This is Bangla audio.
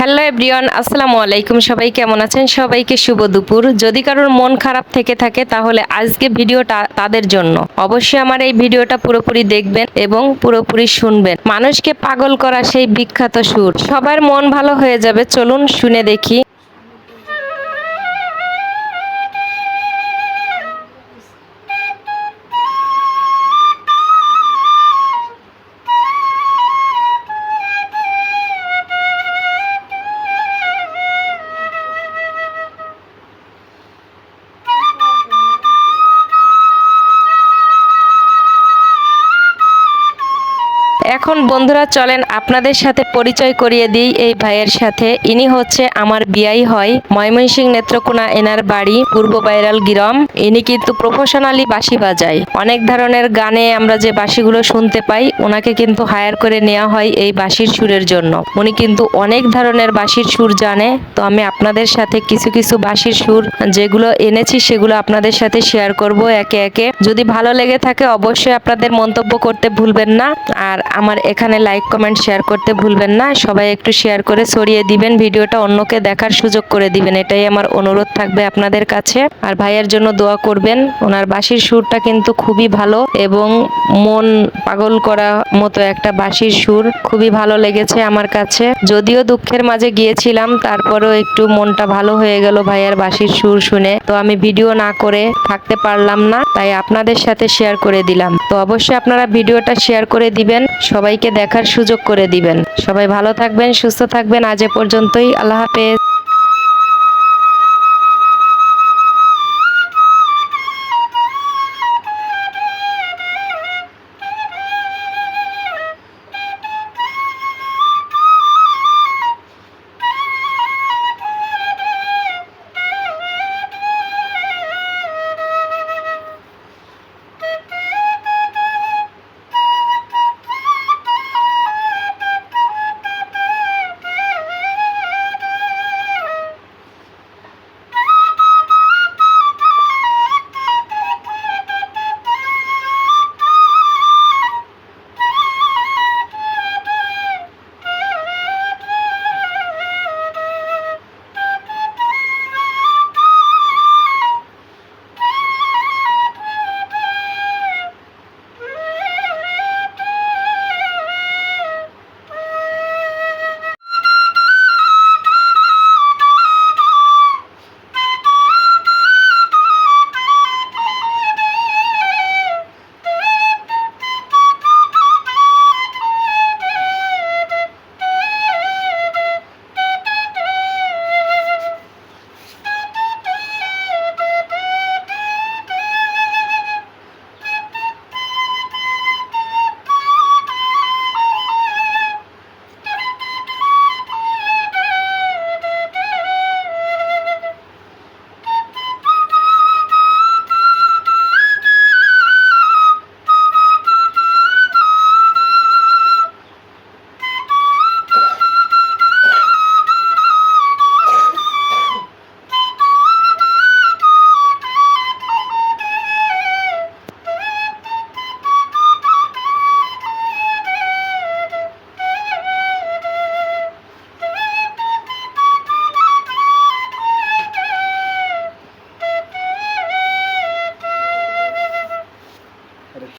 হ্যালো এভরিওয়ান, আসসালামু আলাইকুম। সবাই কেমন আছেন? সবাইকে শুভ দুপুর। যদি কারোর মন খারাপ থেকে থাকে, তাহলে আজকে ভিডিওটা তাদের জন্য। অবশ্যই আমার এই ভিডিওটা পুরোপুরি দেখবেন এবং পুরোপুরি শুনবেন। মানুষকে পাগল করা সেই বিখ্যাত সুর। সবার মন ভালো হয়ে যাবে। চলুন শুনে দেখি। এখন বন্ধুরা চলেন আপনাদের সাথে পরিচয় করিয়ে দিই এই ভাইয়ের সাথে। ইনি হচ্ছে আমার বিয়াই হয় ময়মনসিং নেত্রকোনা এনার বাড়ি, পূর্ব বাইরাল গিরম। ইনি কিন্তু প্রফেশনালি বাঁশি বাজায়। অনেক ধরনের গানে আমরা যে বাঁশিগুলো শুনতে পাই, ওনাকে কিন্তু হায়ার করে নেওয়া হয় এই বাঁশির সুরের জন্য। উনি কিন্তু অনেক ধরনের বাঁশির সুর জানে, তো আমি আপনাদের সাথে কিছু কিছু বাঁশির সুর যেগুলো এনেছি, সেগুলো আপনাদের সাথে শেয়ার করব একে একে। যদি ভালো লেগে থাকে, অবশ্যই আপনাদের মন্তব্য করতে ভুলবেন না। আর আমার এখানে লাইক কমেন্ট শেয়ার করতে ভুলবেন না। সবাই একটু শেয়ার করে ছড়িয়ে দিবেন, ভিডিওটা অন্যকে দেখার সুযোগ করে দিবেন। এটাই আমার অনুরোধ থাকবে আপনাদের কাছে। আর ভাইয়ের জন্য দোয়া করবেন, ওনার বাঁশির সুরটা কিন্তু খুবই ভালো এবং মন পাগল করা মতো একটা বাঁশির সুর খুবই ভালো লেগেছে আমার কাছে। যদিও দুঃখের মাঝে গিয়েছিলাম, তারপরেও একটু মনটা ভালো হয়ে গেল ভাইয়ার বাঁশির সুর শুনে। তো আমি ভিডিও না করে থাকতে পারলাম না। তাই আপনাদের সাথে শেয়ার করে দিলাম। তো অবশ্যই আপনারা ভিডিওটা শেয়ার করে দিবেন, সবাইকে দেখার সুযোগ করে দিবেন। সবাই ভালো থাকবেন, সুস্থ থাকবেন। আজ এ পর্যন্তই। আল্লাহ হাফেজ।